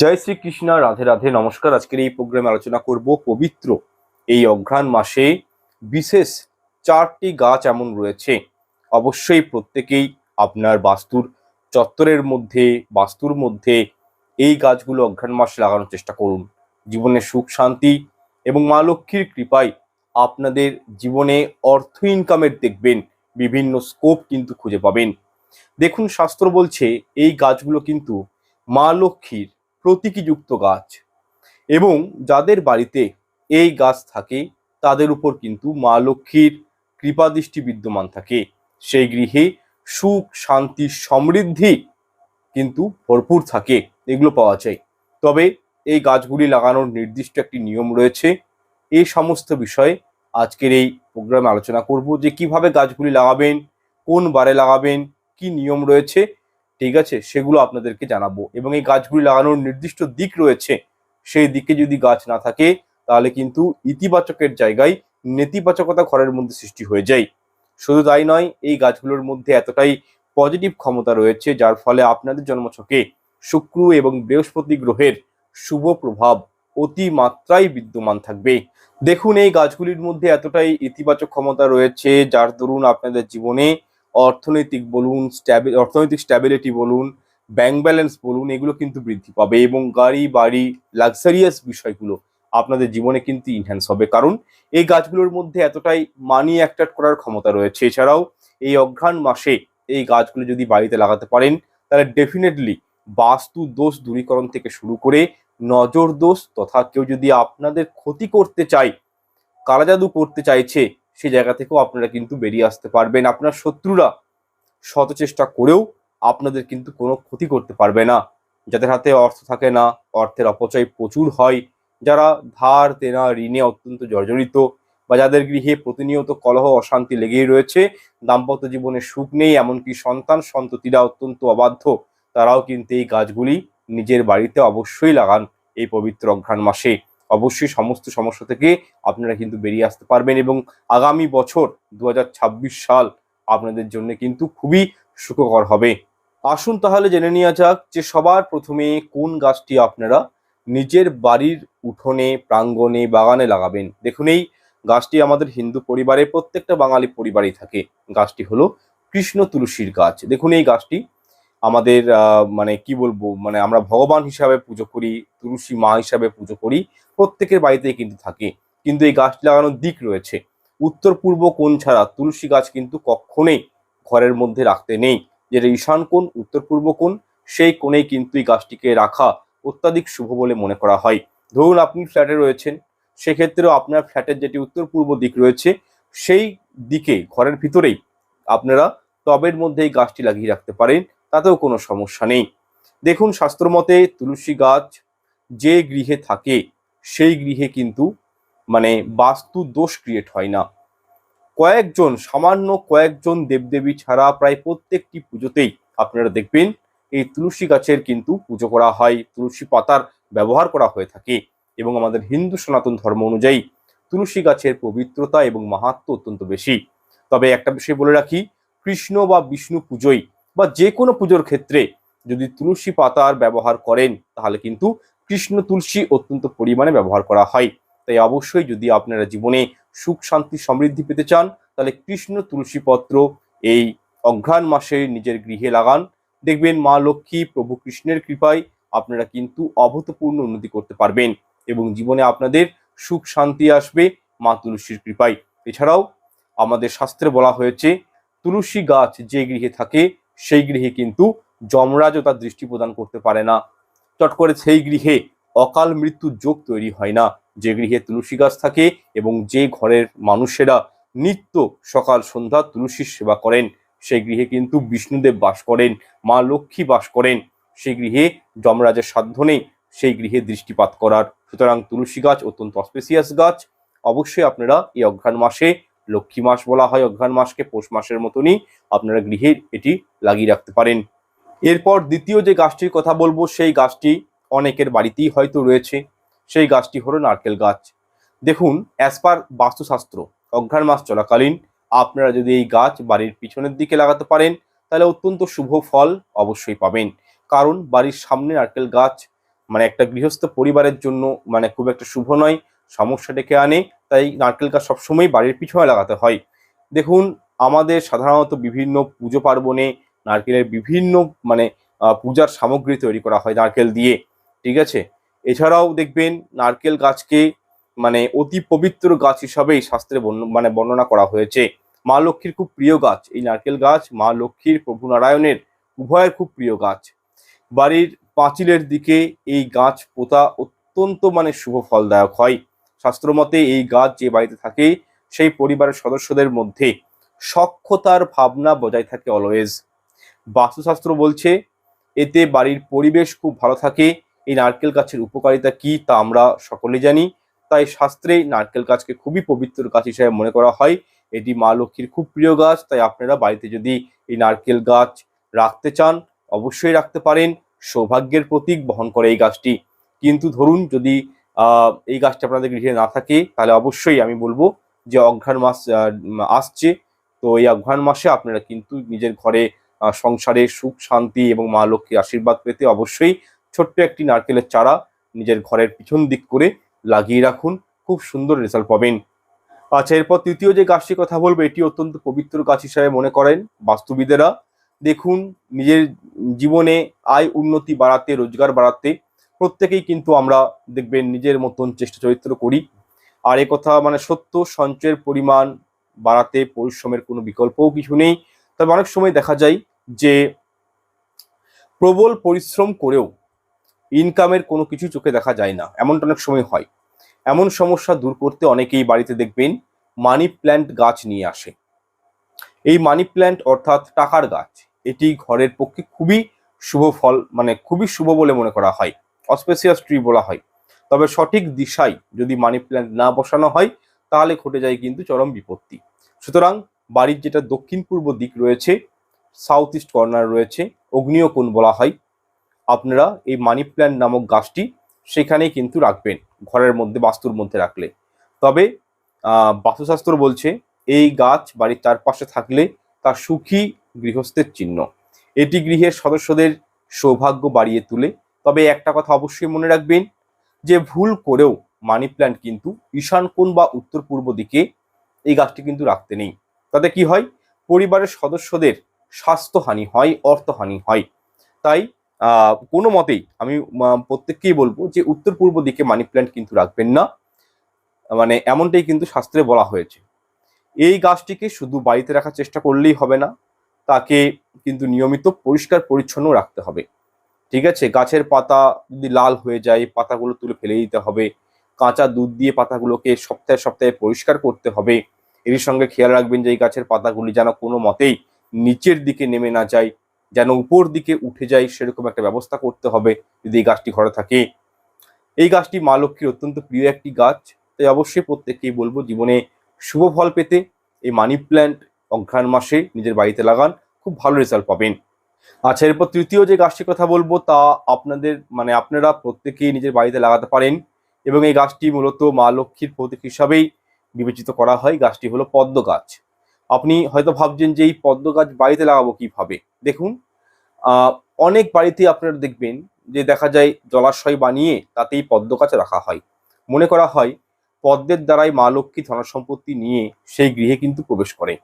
জয় শ্রীকৃষ্ণ, রাধে রাধে, নমস্কার। আজকের এই প্রোগ্রামে আলোচনা করব পবিত্র এই অঘ্রাণ মাসে বিশেষ চারটি গাছ এমন রয়েছে। অবশ্যই প্রত্যেকেই আপনার বাস্তুর চত্বরের মধ্যে, বাস্তুর মধ্যে এই গাছগুলো অঘ্রাণ মাসে লাগানোর চেষ্টা করুন। জীবনে সুখ, শান্তি এবং মা লক্ষ্মীর কৃপায় আপনাদের জীবনে অর্থ ইনকামের দেখবেন, বিভিন্ন স্কোপ কিন্তু খুঁজে পাবেন। দেখুন, শাস্ত্র বলছে, এই গাছগুলো কিন্তু মা লক্ষ্মীর প্রতীকীযুক্ত গাছ। এবং যাদের বাড়িতে এই গাছ থাকে, তাদের উপর কিন্তু মা লক্ষ্মীর কৃপাদৃষ্টি বিদ্যমান থাকে। সেই গৃহে সুখ, শান্তি, সমৃদ্ধি কিন্তু ভরপুর থাকে, এগুলো পাওয়া যায়। তবে এই গাছগুলি লাগানোর নির্দিষ্ট একটি নিয়ম রয়েছে। এই সমস্ত বিষয়ে আজকের এই প্রোগ্রামে আলোচনা করব যে কীভাবে গাছগুলি লাগাবেন, কোন বারে লাগাবেন, কি নিয়ম রয়েছে ঠিক আছে? সেগুলো আপনাদেরকে জানাব। এবং এই গাছগুলি লাগানোর নির্দিষ্ট দিক রয়েছে। সেই দিকে যদি গাছ না থাকে, তাহলে কিন্তু ইতিবাচকের জায়গায় নেতিবাচকতা ঘরের মধ্যে সৃষ্টি হয়ে যায়। শুধু তাই নয়, এই গাছগুলোর মধ্যে এতটাই পজিটিভ ক্ষমতা রয়েছে, যার ফলে আপনাদের জন্মছকে শুক্র এবং বৃহস্পতি গ্রহের শুভ প্রভাব অতি মাত্রায় বিদ্যমান থাকবে। দেখুন, এই গাছগুলির মধ্যে এতটাই ইতিবাচক ক্ষমতা রয়েছে, যার দরুন আপনাদের জীবনে অর্থনৈতিক বলুন অর্থনৈতিক স্ট্যাবিলিটি বলুন ব্যাংক ব্যালেন্স বলুন, এগুলো কিন্তু বৃদ্ধি পাবে এবং গাড়ি, বাড়ি লাক্সারিয়াস বিষয়গুলো আপনাদের জীবনে কিন্তু ইনহ্যান্স হবে। কারণ এই গাছগুলোর মধ্যে এতটাই মানি অ্যাট্রাক্ট করার ক্ষমতা রয়েছে। এছাড়াও এই অঘ্রাণ মাসে এই গাছগুলো যদি বাড়িতে লাগাতে পারেন, তাহলে ডেফিনেটলি বাস্তু দোষ দূরীকরণ থেকে শুরু করে নজর দোষ তথা কেউ যদি আপনাদের ক্ষতি করতে চায় কালাজাদু করতে চাইছে সেই জায়গা থেকেও আপনারা কিন্তু বেরিয়ে আসতে পারবেন। আপনার শত্রুরা শত চেষ্টা করেও আপনাদের কিন্তু কোনো ক্ষতি করতে পারবে না। যাদের হাতে অর্থ থাকে না, অর্থের অপচয় প্রচুর হয়। যারা ধার দেনা ঋণে অত্যন্ত জর্জরিত বা যাদের গৃহে প্রতিনিয়ত কলহ, অশান্তি লেগেই রয়েছে, দাম্পত্য জীবনে সুখ নেই, এমনকি সন্তান সন্ততিরা অত্যন্ত অবাধ্য, তারাও কিন্তু এই গাছগুলি নিজের বাড়িতে অবশ্যই লাগান এই পবিত্র অঘ্রাণ মাসে। অবশ্যই সমস্ত সমস্যা থেকে আপনারা কিন্তু বেরিয়ে আসতে পারবেন এবং আগামী বছর দু হাজার ছাব্বিশ সাল আপনাদের জন্য কিন্তু খুবই সুখকর হবে। আসুন তাহলে জেনে নেওয়া যাক যে সবার প্রথমে কোন গাছটি আপনারা নিজের বাড়ির উঠোনে, প্রাঙ্গণে, বাগানে লাগাবেন? দেখুন, এই গাছটি আমাদের হিন্দু পরিবারে, প্রত্যেকটা বাঙালি পরিবারেই থাকে। গাছটি হলো কৃষ্ণ তুলসীর গাছ। দেখুন, এই গাছটি আমাদের মানে কি বলব মানে আমরা ভগবান হিসাবে পুজো করি, তুলসী মা হিসাবে পুজো করি, প্রত্যেকের বাড়িতেই কিন্তু থাকে। কিন্তু এই গাছটি লাগানোর দিক রয়েছে। উত্তর, পূর্ব কোণ ছাড়া তুলসী গাছ কিন্তু কখনোই ঘরের মধ্যে রাখতে নেই। যেটা ঈশান কোণ, উত্তর, পূর্ব কোণ, সেই কোণেই কিন্তু এই গাছটিকে রাখা অত্যাধিক শুভ বলে মনে করা হয়। ধরুন, আপনি ফ্ল্যাটে রয়েছেন, সেক্ষেত্রেও আপনার ফ্ল্যাটের যেটি উত্তর, পূর্ব দিক রয়েছে, সেই দিকে, ঘরের ভিতরেই আপনারা টবের মধ্যে এই গাছটি লাগিয়ে রাখতে পারেন। তাতেও কোনো সমস্যা নেই। দেখুন শাস্ত্রমতে তুলসী গাছ যে গৃহে থাকে, সেই গৃহে কিন্তু মানে বাস্তু দোষ ক্রিয়েট হয় না। কয়েকজন, সামান্য কয়েকজন দেবদেবী ছাড়া প্রায় প্রত্যেকটি পুজোতেই আপনারা দেখবেন এই তুলসী গাছের কিন্তু পুজো করা হয়, তুলসী পাতার ব্যবহার করা হয়ে থাকে এবং আমাদের হিন্দু সনাতন ধর্ম অনুযায়ী তুলসী গাছের পবিত্রতা এবং মাহাত্ম অত্যন্ত বেশি। তবে একটা বিষয় বলে রাখি, কৃষ্ণ বা বিষ্ণু পুজোয় বা যে কোনো পুজোর ক্ষেত্রে যদি তুলসী পাতার ব্যবহার করেন, তাহলে কিন্তু কৃষ্ণ তুলসী অত্যন্ত পরিমাণে ব্যবহার করা হয়। তাই অবশ্যই যদি আপনারা জীবনে সুখ, শান্তি, সমৃদ্ধি পেতে চান, তাহলে কৃষ্ণ তুলসী পত্র এই অঘ্রাণ মাসে নিজের গৃহে লাগান। দেখবেন মা লক্ষ্মী, প্রভু কৃষ্ণের কৃপায় আপনারা কিন্তু অভূতপূর্ণ উন্নতি করতে পারবেন এবং জীবনে আপনাদের সুখ, শান্তি আসবে মা তুলসীর কৃপায়। এছাড়াও আমাদের শাস্ত্রে বলা হয়েছে, তুলসী গাছ যে গৃহে থাকে সেই গৃহে কিন্তু যমরাজও তার দৃষ্টি প্রদান করতে পারে না। চট করে সেই গৃহে অকাল মৃত্যুর যোগ তৈরি হয় না। যে গৃহে তুলসী গাছ থাকে এবং যে ঘরের মানুষেরা নিত্য সকাল সন্ধ্যা তুলসীর সেবা করেন, সেই গৃহে কিন্তু বিষ্ণুদেব বাস করেন, মা লক্ষ্মী বাস করেন। সেই গৃহে যমরাজের সাধ্য নেই সেই গৃহে দৃষ্টিপাত করার। সুতরাং তুলসী গাছ অত্যন্ত অস্পেসিয়াস গাছ। অবশ্যই আপনারা এই অঘ্রাণ মাসে লক্ষ্মী মাস বলা হয়, অঘ্রাণ মাসকে পৌষ মাসের মতনই আপনারা গৃহে এটি লাগিয়ে রাখতে পারেন। এরপর দ্বিতীয় যে গাছটির কথা বলব, সেই গাছটি অনেকের বাড়িতেই হয়তো রয়েছে। সেই গাছটি হলো নারকেল গাছ। দেখুন অ্যাজ পার বাস্তুশাস্ত্র, অঘ্রাণ মাস চলাকালীন আপনারা যদি এই গাছ বাড়ির পিছনের দিকে লাগাতে পারেন, তাহলে অত্যন্ত শুভ ফল অবশ্যই পাবেন। কারণ বাড়ির সামনে নারকেল গাছ মানে একটা গৃহস্থ পরিবারের জন্য মানে খুব একটা শুভ নয়, সমস্যা ডেকে আনে। তাই নারকেল গাছ সবসময় বাড়ির পিছনে লাগাতে হয়। দেখুন, আমাদের সাধারণত বিভিন্ন পুজো পার্বণে নারকেলের বিভিন্ন মানে পূজার সামগ্রী তৈরি করা হয় নারকেল দিয়ে, ঠিক আছে? এছাড়াও দেখবেন, নারকেল গাছকে মানে অতি পবিত্র গাছ হিসাবেই শাস্ত্রে মানে বর্ণনা করা হয়েছে। মা লক্ষ্মীর খুব প্রিয় গাছ, এই নারকেল গাছ মা লক্ষ্মীর প্রভু নারায়ণের উভয়ের খুব প্রিয় গাছ। বাড়ির পাঁচিলের দিকে এই গাছ পোতা অত্যন্ত মানে শুভ ফলদায়ক হয়। শাস্ত্রমতে এই গাছ যে বাড়িতে থাকে, সেই পরিবারের সদস্যদের মধ্যে সক্ষতার ভাবনা বজায় থাকে অলওয়েজ বাস্তুশাস্ত্র বলছে, এতে বাড়ির পরিবেশ খুব ভালো থাকে, এই নারকেল গাছের উপকারিতা কি তা আমরা সকলে জানি। তাই শাস্ত্রে নারকেল গাছকে খুবই পবিত্র গাছ হিসেবে মনে করা হয়। এটি মা লক্ষ্মীর খুব প্রিয় গাছ, তাই আপনারা বাড়িতে যদি এই নারকেল গাছ রাখতে চান, অবশ্যই রাখতে পারেন। সৌভাগ্যের প্রতীক বহন করে এই গাছটি। কিন্তু ধরুন যদি এই গাছটা আপনাদের গৃহে না থাকে, তাহলে অবশ্যই আমি বলব যে অঘ্রাণ মাস আসছে। তো এই অঘ্রাণ মাসে আপনারা কিন্তু নিজের ঘরে সংসারে সুখ, শান্তি এবং মা লক্ষ্মীর আশীর্বাদ পেতে অবশ্যই ছোট্ট একটি নারকেলের চারা নিজের ঘরের পিছন দিক করে লাগিয়ে রাখুন। খুব সুন্দর রেজাল্ট পাবেন। আচ্ছা এরপর তৃতীয় যে গাছটির কথা বলব, এটি অত্যন্ত পবিত্র গাছ হিসাবে মনে করেন বাস্তুবিদেরা। দেখুন, নিজের জীবনে আয় উন্নতি বাড়াতে, রোজগার বাড়াতে প্রত্যেকেই কিন্তু আমরা দেখবেন নিজের মতন চেষ্টা চরিত্র করি। আর কথা মানে সত্য, সঞ্চয়ের পরিমাণ বাড়াতে পরিশ্রমের কোনো বিকল্পও কিছু নেই। তবে অনেক সময় দেখা যায় যে প্রবল পরিশ্রম করেও ইনকামের কোনো কিছু চোখে দেখা যায় না। এমনটা অনেক সময় হয়। এমন সমস্যা দূর করতে অনেকেই বাড়িতে দেখবেন মানি প্ল্যান্ট গাছ নিয়ে আসে। এই মানি প্ল্যান্ট অর্থাৎ টাকার গাছ, এটি ঘরের পক্ষে খুবই শুভ ফল মানে খুবই শুভ বলে মনে করা হয়। অস্পেসিয়াস ট্রি বলা হয়। তবে সঠিক দিশায় যদি মানি প্ল্যান্ট না বসানো হয়, তাহলে ঘটে যায় কিন্তু চরম বিপত্তি। সুতরাং বাড়ির যেটা দক্ষিণ পূর্ব দিক রয়েছে সাউথ ইস্ট কর্নার রয়েছে অগ্নিয় কোণ বলা হয়, আপনারা এই মানি প্ল্যান্ট নামক গাছটি সেখানেই কিন্তু রাখবেন, ঘরের মধ্যে বাস্তুর মধ্যে রাখলে। তবে বাস্তুশাস্ত্র বলছে, এই গাছ বাড়ির চারপাশে থাকলে তা সুখী গৃহস্থের চিহ্ন। এটি গৃহের সদস্যদের সৌভাগ্য বাড়িয়ে তোলে তবে একটা কথা অবশ্যই মনে রাখবেন, যে ভুল করেও মানি প্ল্যান্ট কিন্তু ঈশান কোণ বা উত্তর পূর্ব দিকে এই গাছটি কিন্তু রাখতে নেই। তাতে কি হয়? পরিবারের সদস্যদের স্বাস্থ্যহানি হয়, অর্থহানি হয়। তাই কোনো মতেই আমি প্রত্যেককেই বলব যে উত্তর পূর্ব দিকে মানি প্ল্যান্ট কিন্তু রাখবেন না। মানে এমনটাই কিন্তু শাস্ত্রে বলা হয়েছে। এই গাছটিকে শুধু বাড়িতে রাখার চেষ্টা করলেই হবে না, তাকে কিন্তু নিয়মিত পরিষ্কার পরিচ্ছন্ন রাখতে হবে। ঠিক আছে? গাছের পাতা যদি লাল হয়ে যায়, পাতাগুলো তুলে ফেলে দিতে হবে। কাঁচা দুধ দিয়ে পাতাগুলোকে সপ্তাহে সপ্তাহে পরিষ্কার করতে হবে। এর সঙ্গে খেয়াল রাখবেন যে এই গাছের পাতাগুলি যেন কোনো মতেই নিচের দিকে নেমে না যায়, যেন উপর দিকে উঠে যায় সেরকম একটা ব্যবস্থা করতে হবে যদি এই গাছটি ঘরে থাকে। এই গাছটি মা লক্ষ্মীর অত্যন্ত প্রিয় একটি গাছ, তাই অবশ্যই প্রত্যেককেই বলব জীবনে শুভ ফল পেতে। এই মানি প্ল্যান্ট অঘ্রাণ মাসে নিজের বাড়িতে লাগান, খুব ভালো রেজাল্ট পাবেন। আচ্ছা এরপর তৃতীয় যে গাছটির কথা বলব, তা আপনাদের মানে আপনারা প্রত্যেকেই নিজের বাড়িতে লাগাতে পারেন এবং এই গাছটি মূলত মা লক্ষ্মীর প্রতীক হিসাবেই বিবেচিত করা হয়। গাছটি হলো পদ্ম গাছ। আপনি হয়তো ভাবছেন যে এই পদ্ম গাছ বাড়িতে লাগাবো কীভাবে? দেখুন অনেক বাড়িতে আপনারা দেখবেন যে দেখা যায় জলাশয় বানিয়ে তাতেই পদ্ম গাছ রাখা হয়। মনে করা হয়, পদ্মের দ্বারাই মা লক্ষ্মী ধনসম্পত্তি নিয়ে সেই গৃহে কিন্তু প্রবেশ করে।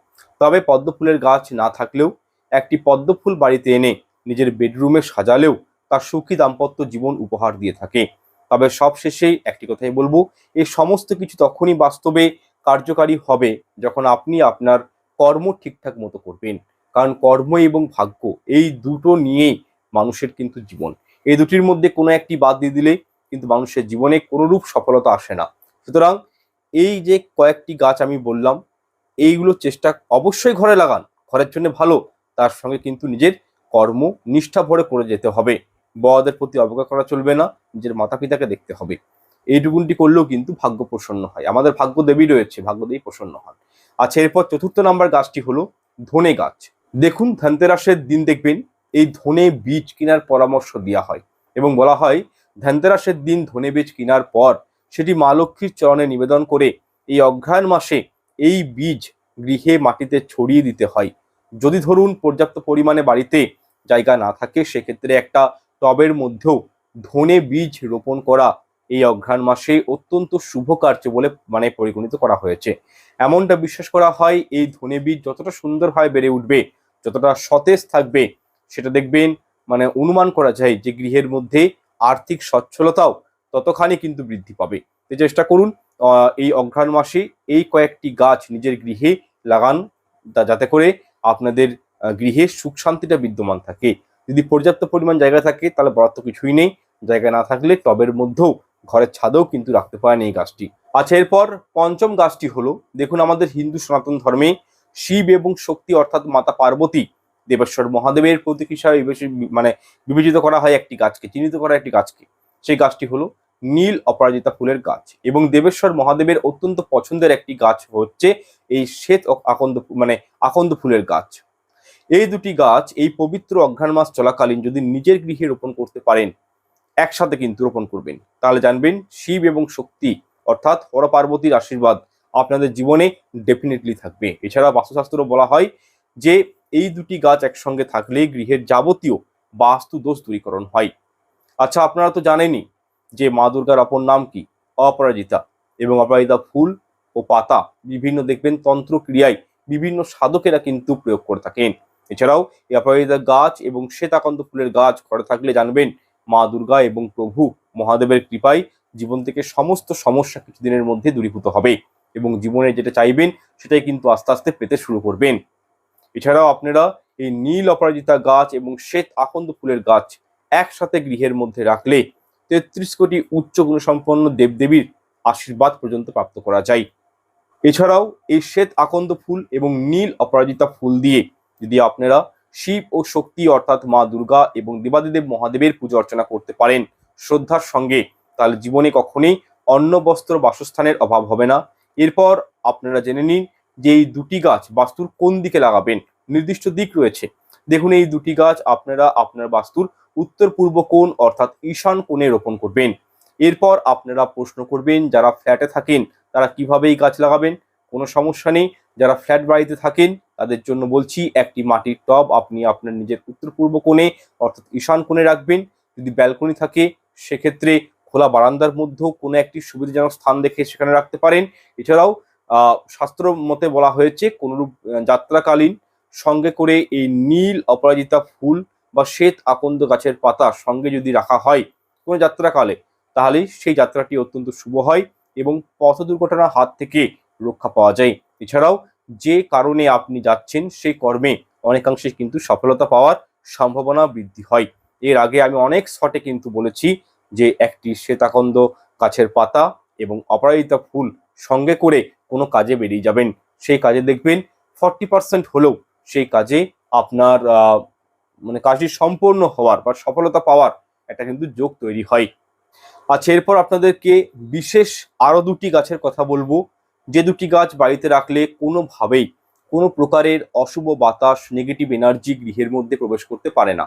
তবে পদ্ম ফুলের গাছ না থাকলেও একটি পদ্মফুল বাড়িতে এনে নিজের বেডরুমে সাজালেও তার সুখী দাম্পত্য জীবন উপহার দিয়ে থাকে। তবে সবশেষেই একটি কথাই বলব এই সমস্ত কিছু তখনই বাস্তবে কার্যকারী হবে যখন আপনি আপনার কর্ম ঠিকঠাক মতো করবেন। কারণ কর্ম এবং ভাগ্য এই দুটো নিয়েই মানুষের কিন্তু জীবন। এই দুটির মধ্যে কোনো একটি বাদ দিয়ে দিলে কিন্তু মানুষের জীবনে কোনোরূপ সফলতা আসে না। সুতরাং এই যে কয়েকটি গাছ আমি বললাম, এইগুলো চেষ্টা অবশ্যই ঘরে লাগান। ঘরের জন্য ভালো তার সঙ্গে কিন্তু নিজের কর্ম নিষ্ঠা ভরে করে যেতে হবে। বড়দের প্রতি অবজ্ঞা করা চলবে না, নিজের মাতা পিতাকে দেখতে হবে। এইটুকুনটি করলেও কিন্তু ভাগ্য প্রসন্ন হয়। আমাদের ভাগ্য দেবী রয়েছে ভাগ্য দেবী প্রসন্ন হন। আচ্ছা এরপর চতুর্থ নাম্বার গাছটি হলো ধনে গাছ। দেখুন ধ্যানতেরাসের দিন দেখবেন, এই ধনে বীজ কেনার পরামর্শ দেওয়া হয় এবং বলা হয় ধ্যানতেরাসের দিন ধনে বীজ কেনার পর সেটি মা লক্ষ্মীর চরণে নিবেদন করে এই অঘ্রাণ মাসে এই বীজ গৃহে মাটিতে ছড়িয়ে দিতে হয়। যদি ধরুন পর্যাপ্ত পরিমাণে বাড়িতে জায়গা না থাকে, সেক্ষেত্রে একটা টবের মধ্যেও ধনে বীজ রোপণ করা এই অঘ্রাণ মাসে অত্যন্ত শুভ কার্য বলে মানে পরিগণিত করা হয়েছে। এমনটা বিশ্বাস করা হয়, এই ধনে বীজ যতটা সুন্দরভাবে বেড়ে উঠবে, যতটা সতেজ থাকবে, সেটা দেখবেন মানে অনুমান করা যায় যে গৃহের মধ্যে আর্থিক সচ্ছলতাও ততখানি কিন্তু বৃদ্ধি পাবে। চেষ্টা করুন এই অঘ্রাণ মাসে এই কয়েকটি গাছ নিজের গৃহে লাগান যাতে করে আপনাদের গৃহে সুখ শান্তিটা বিদ্যমান থাকে। যদি পর্যাপ্ত পরিমাণ জায়গা থাকে, তাহলে বরাদ্দ কিছুই নেই। জায়গা না থাকলে টবের মধ্যেও ঘরের ছাদেও কিন্তু রাখতে পারেন এই গাছটি। আচ্ছা এরপর পঞ্চম গাছটি হলো, দেখুন আমাদের হিন্দু সনাতন ধর্মে শিব এবং শক্তি অর্থাৎ মাতা পার্বতী দেবেশ্বর মহাদেবের প্রতীক হিসাবে মানে বিবেচিত করা হয় একটি গাছকে, চিহ্নিত করা একটি গাছকে। সেই গাছটি হলো নীল অপরাজিতা ফুলের গাছ এবং দেবেশ্বর মহাদেবের অত্যন্ত পছন্দের একটি গাছ হচ্ছে এই শ্বেত আকন্দ মানে আকন্দ ফুলের গাছ। এই দুটি গাছ এই পবিত্র অঘ্রাণ মাস চলাকালীন যদি নিজের গৃহে রোপণ করতে পারেন, একসাথে কিন্তু রোপণ করবেন। তাহলে জানবেন শিব এবং শক্তি অর্থাৎ হর পার্বতীর আশীর্বাদ আপনাদের জীবনে ডেফিনেটলি থাকবে। এছাড়া বাস্তুশাস্ত্র বলা হয় যে এই দুটি গাছ একসঙ্গে থাকলে গৃহের যাবতীয় বাস্তু দোষ দূরীকরণ হয়। আচ্ছা আপনারা তো জানেনই যে মা দুর্গার অপর নাম কি? অপরাজিতা। এবং অপরাজিতা ফুল ও পাতা বিভিন্ন দেখবেন তন্ত্র ক্রিয়ায় বিভিন্ন সাধকেরা কিন্তু প্রয়োগ করে থাকেন। এছাড়াও এই অপরাজিতা গাছ এবং শ্বেতাকান্ত ফুলের গাছ ঘরে থাকলে জানবেন মা দুর্গা এবং প্রভু মহাদেবের কৃপায় জীবন থেকে সমস্ত সমস্যা কিছুদিনের মধ্যে দূরীভূত হবে এবং জীবনে যেটা চাইবেন সেটাই কিন্তু আস্তে আস্তে পেতে শুরু করবেন। এছাড়াও আপনারা এই নীল অপরাজিতা গাছ এবং শ্বেত আকন্দ ফুলের গাছ একসাথে গৃহের মধ্যে রাখলে তেত্রিশ কোটি উচ্চ গুণসম্পন্ন দেবদেবীর আশীর্বাদ পর্যন্ত প্রাপ্ত করা যায়। এছাড়াও এই শ্বেত আকন্দ ফুল এবং নীল অপরাজিতা ফুল দিয়ে যদি আপনারা শিব ও শক্তি অর্থাৎ মা দুর্গা এবং দেবাদিদেব মহাদেবের পুজো অর্চনা করতে পারেন শ্রদ্ধার সঙ্গে, তাহলে জীবনে কখনোই অন্ন, বস্ত্র, বাসস্থানের অভাব হবে না। এরপর আপনারা জেনে নিন যে এই দুটি গাছ বাস্তুর কোন দিকে লাগাবেন। নির্দিষ্ট দিক রয়েছে। দেখুন, এই দুটি গাছ আপনারা আপনার বাস্তুর উত্তর পূর্ব কোণ অর্থাৎ ঈশান কোণে রোপণ করবেন। এরপর আপনারা প্রশ্ন করবেন, যারা ফ্ল্যাটে থাকেন, তারা কীভাবে এই গাছ লাগাবেন? কোনো সমস্যা নেই। যারা ফ্ল্যাট বাড়িতে থাকেন, তাদের জন্য বলছি, একটি মাটির টব আপনি আপনার নিজের উত্তর পূর্ব কোণে অর্থাৎ ঈশান কোণে রাখবেন। যদি ব্যালকনি থাকে, সেক্ষেত্রে খোলা বারান্দার মধ্যেও কোনো একটি সুবিধাজনক স্থান দেখে সেখানে রাখতে পারেন। এছাড়াও শাস্ত্র মতে বলা হয়েছে, কোনরূপ যাত্রাকালীন সঙ্গে করে এই নীল অপরাজিতা ফুল বা শ্বেত আকন্দ গাছের পাতা সঙ্গে যদি রাখা হয় কোনো যাত্রাকালে, তাহলে সেই যাত্রাটি অত্যন্ত শুভ হয় এবং পথ দুর্ঘটনার হাত থেকে রক্ষা পাওয়া যায়। এছাড়াও যে কারণে আপনি যাচ্ছেন সেই কর্মে অনেকাংশে কিন্তু সফলতা পাওয়ার সম্ভাবনা বৃদ্ধি হয়। এর আগে আমি অনেক শটে কিন্তু বলেছি যে একটি শ্বেতাকন্দ গাছের পাতা এবং অপরাজিতা ফুল সঙ্গে করে কোনো কাজে বেরিয়ে যাবেন। সেই কাজে দেখবেন ফর্টি পার্সেন্ট হলেও সেই কাজে আপনার মানে কাজটি সম্পূর্ণ হওয়ার বা সফলতা পাওয়ার একটা কিন্তু যোগ তৈরি হয়। আচ্ছা এরপর আপনাদেরকে বিশেষ আরও দুটি গাছের কথা বলব। যে দুটি গাছ বাড়িতে রাখলে কোনোভাবেই কোনো প্রকারের অশুভ বাতাস নেগেটিভ এনার্জি গৃহের মধ্যে প্রবেশ করতে পারে না।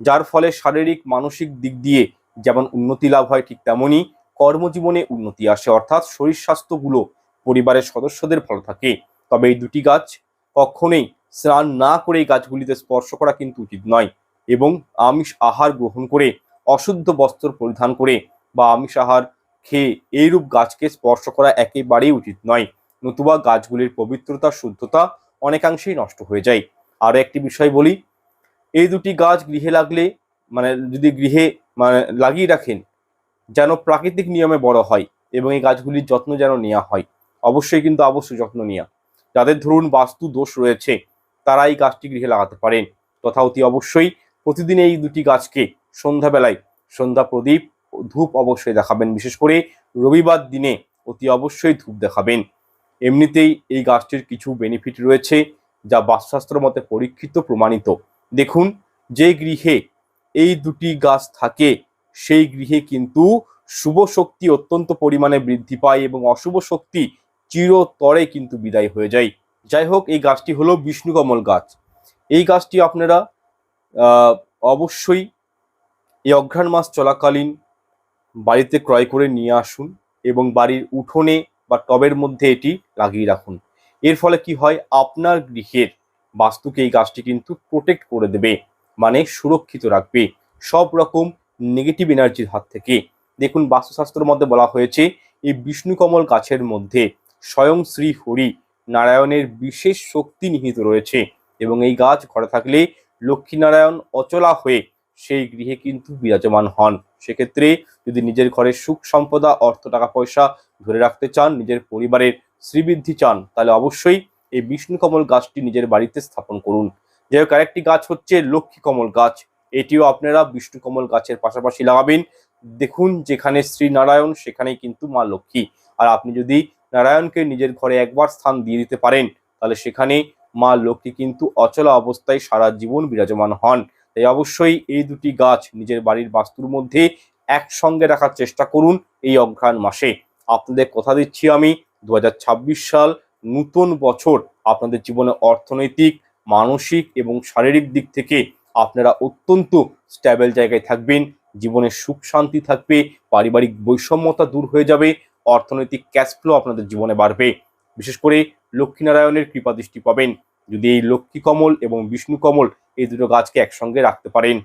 যার ফলে শারীরিক, মানসিক দিক দিয়ে যেমন উন্নতি লাভ হয় ঠিক তেমনই কর্মজীবনে উন্নতি আসে। অর্থাৎ শরীর স্বাস্থ্যগুলো পরিবারের সদস্যদের ভালো থাকে। তবে এই দুটি গাছ কখনোই স্নান না করে এই গাছগুলিতে স্পর্শ করা কিন্তু উচিত নয় এবং আমিষ আহার গ্রহণ করে, অশুদ্ধ বস্ত্র পরিধান করে বা আমিষ আহার খেয়ে এইরূপ গাছকে স্পর্শ করা একেবারেই উচিত নয়। নতুবা গাছগুলির পবিত্রতা, শুদ্ধতা অনেকাংশেই নষ্ট হয়ে যায়। আরও একটি বিষয় বলি, এই দুটি গাছ গৃহে লাগলে মানে যদি গৃহে মানে লাগিয়ে রাখেন, যেন প্রাকৃতিক নিয়মে বড় হয় এবং এই গাছগুলির যত্ন যেন নেওয়া হয়। অবশ্যই কিন্তু অবশ্যই যত্ন নেওয়া। যাদের ধরুন বাস্তু দোষ রয়েছে তারা এই গাছটি গৃহে লাগাতে পারেন। তথা অতি অবশ্যই প্রতিদিন এই দুটি গাছকে সন্ধ্যাবেলায় সন্ধ্যা প্রদীপ ধূপ অবশ্যই দেখাবেন। বিশেষ করে রবিবার দিনে অতি অবশ্যই ধূপ দেখাবেন। এমনিতেই এই গাছটির কিছু বেনিফিট রয়েছে যা বাস্তুশাস্ত্র মতে পরীক্ষিত, প্রমাণিত। দেখুন, যে গৃহে এই দুটি গাছ থাকে, সেই গৃহে কিন্তু শুভ শক্তি অত্যন্ত পরিমাণে বৃদ্ধি পায় এবং অশুভ শক্তি চিরতরে কিন্তু বিদায় হয়ে যায়। যাই হোক, এই গাছটি হলো বিষ্ণুকমল গাছ। এই গাছটি আপনারা অবশ্যই এই অঘ্রাণ মাস চলাকালীন বাড়িতে ক্রয় করে নিয়ে আসুন এবং বাড়ির উঠোনে বা টবের মধ্যে এটি লাগিয়ে রাখুন। এর ফলে কি হয়, আপনার গৃহের বাস্তুকে এই গাছটি কিন্তু প্রোটেক্ট করে দেবে মানে সুরক্ষিত রাখবে। সব রকম নেগেটিভ এনার্জির হাত থেকে। দেখুন, বাস্তুশাস্ত্রের মধ্যে বলা হয়েছে, এই বিষ্ণুকমল গাছের মধ্যে স্বয়ং শ্রী হরি নারায়ণের বিশেষ শক্তি নিহিত রয়েছে এবং এই গাছ ঘরে থাকলে লক্ষ্মীনারায়ণ অচলা হয়ে সেই গৃহে কিন্তু বিরাজমান হন। সেক্ষেত্রে যদি নিজের ঘরের সুখ সম্পদা, অর্থ, টাকা, পয়সা ধরে রাখতে চান, নিজের পরিবারের শ্রীবৃদ্ধি চান, তাহলে অবশ্যই এই বিষ্ণু কমল গাছটি নিজের বাড়িতে স্থাপন করুন। যাই হোক, আরেকটি গাছ হচ্ছে লক্ষ্মী কমল গাছ। এটিও আপনারা বিষ্ণু কমল গাছের পাশাপাশি লাগাবেন। দেখুন, যেখানে শ্রী নারায়ণ সেখানেই কিন্তু মা লক্ষ্মী। আর আপনি যদি নারায়ণকে নিজের ঘরে একবার স্থান দিয়ে দিতে পারেন। তাহলে সেখানে মা লক্ষ্মী কিন্তু অচলা অবস্থায় সারা জীবন বিরাজমান হন। তাই অবশ্যই এই দুটি গাছ নিজের বাড়ির বাস্তুর মধ্যে একসঙ্গে রাখার চেষ্টা করুন এই অঘ্রাণ মাসে। আপনাদের কথা দিচ্ছি আমি, দু হাজার ছাব্বিশ সাল নূতন বছর আপনাদের জীবনে অর্থনৈতিক, মানসিক এবং শারীরিক দিক থেকে আপনারা অত্যন্ত স্ট্যাবেল জায়গায় থাকবেন। জীবনে সুখ শান্তি থাকবে, পারিবারিক বৈষম্যতা দূর হয়ে যাবে। অর্থনৈতিক ক্যাশ ফ্লো আপনাদের জীবনে বাড়বে। বিশেষ করে লক্ষ্মীনারায়ণের কৃপা দৃষ্টি পাবেন। যদি এই লক্ষ্মী কমল এবং বিষ্ণু কমল এই দুটো গাছকে একসঙ্গে রাখতে পারেন।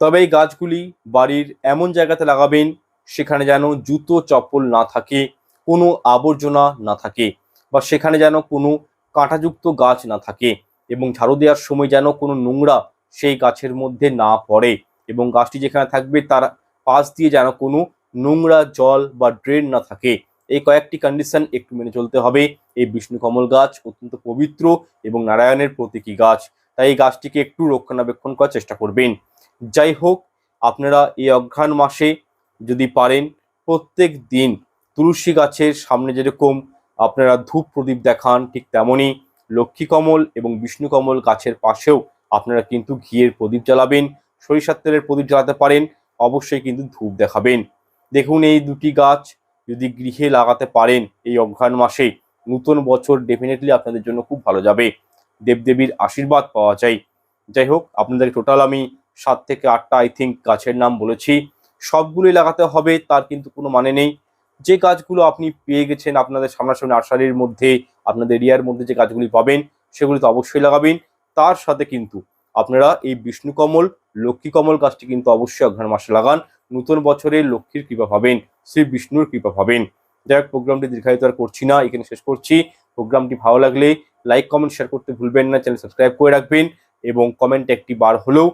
তবে এই গাছগুলি বাড়ির এমন জায়গাতে লাগাবেন, সেখানে যেন জুতো চপ্পল না থাকে, কোনো আবর্জনা না থাকে বা সেখানে যেন কোনো কাঁটাযুক্ত গাছ না থাকে এবং ঝাড়ু দেওয়ার সময় যেন কোনো নোংরা সেই গাছের মধ্যে না পড়ে এবং গাছটি যেখানে থাকবে তার পাশ দিয়ে যেন কোনো নোংরা জল বা ড্রেন না থাকে। এই কয়েকটি কন্ডিশন একটু মেনে চলতে হবে। এই বিষ্ণু কমল গাছ অত্যন্ত পবিত্র এবং নারায়ণের প্রতীকী গাছ। তাই এই গাছটিকে একটু রক্ষণাবেক্ষণ করার চেষ্টা করবেন। যাই হোক, আপনারা এই অঘ্রাণ মাসে যদি পারেন, প্রত্যেক দিন তুলসী গাছের সামনে যেরকম আপনারা ধূপ প্রদীপ দেখান, ঠিক তেমনই লক্ষ্মী কমল এবং বিষ্ণু কমল গাছের পাশেও আপনারা কিন্তু ঘিয়ের প্রদীপ জ্বালাবেন। সরিষার তেলের প্রদীপ জ্বালাতে পারেন, অবশ্যই কিন্তু ধূপ দেখাবেন। দেখুন এই দুটি গাছ যদি গৃহে লাগাতে পারেন এই অঘ্রাণ মাসে, নতুন বছর ডেফিনেটলি আপনাদের জন্য খুব ভালো যাবে। দেবদেবীর আশীর্বাদ পাওয়া যায়। যাই হোক, আপনাদের টোটাল আমি সাত থেকে আটটা আই থিঙ্ক গাছের নাম বলেছি। সবগুলোই লাগাতে হবে, তার কিন্তু কোনো মানে নেই। যে গাছগুলো আপনি পেয়ে গেছেন আপনাদের সামনাসামনি নার্সারির মধ্যে, আপনাদের এরিয়ার মধ্যে যে গাছগুলি পাবেন, সেগুলি তো অবশ্যই লাগাবেন। তার সাথে কিন্তু আপনারা এই বিষ্ণু কমল লক্ষ্মী কমল গাছটি কিন্তু অবশ্যই অঘ্রাণ মাসে লাগান। নতুন বছরে লক্ষ্মীর কৃপা পাবেন শ্রী বিষ্ণুর কৃপা পাবেন যাই হোক, প্রোগ্রামটি দীর্ঘায়িত আর করছি না, এখানে শেষ করছি। প্রোগ্রামটি ভালো লাগলে লাইক কমেন্ট শেয়ার করতে ভুলবেন না চ্যানেল সাবস্ক্রাইব করে রাখবেন এবং কমেন্টে একটি বার হলেও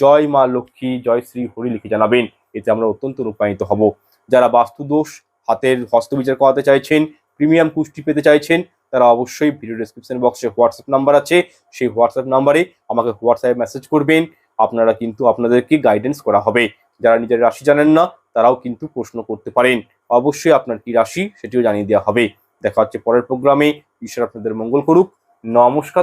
জয় মা লক্ষ্মী, জয় শ্রী হরি লিখে জানাবেন। এতে আমরা অত্যন্ত রূপায়িত হব। যারা বাস্তুদোষ, হাতের হস্তবিচার করাতে চাইছেন প্রিমিয়াম পুষ্টি পেতে চাইছেন, তারা অবশ্যই ভিডিও ডেসক্রিপশন বক্সে হোয়াটসঅ্যাপ নাম্বার আছে। সেই হোয়াটসঅ্যাপ নাম্বারে আমাকে হোয়াটসঅ্যাপে মেসেজ করবেন। আপনারা কিন্তু আপনাদেরকে গাইডেন্স করা হবে। যারা নিজের রাশি জানেন না, তারাও কিন্তু প্রশ্ন করতে পারেন। অবশ্যই আপনার কি রাশি সেটিও জানিয়ে দেওয়া হবে। দেখা হচ্ছে পরের প্রোগ্রামে। ঈশ্বর আপনাদের মঙ্গল করুক। নমস্কার।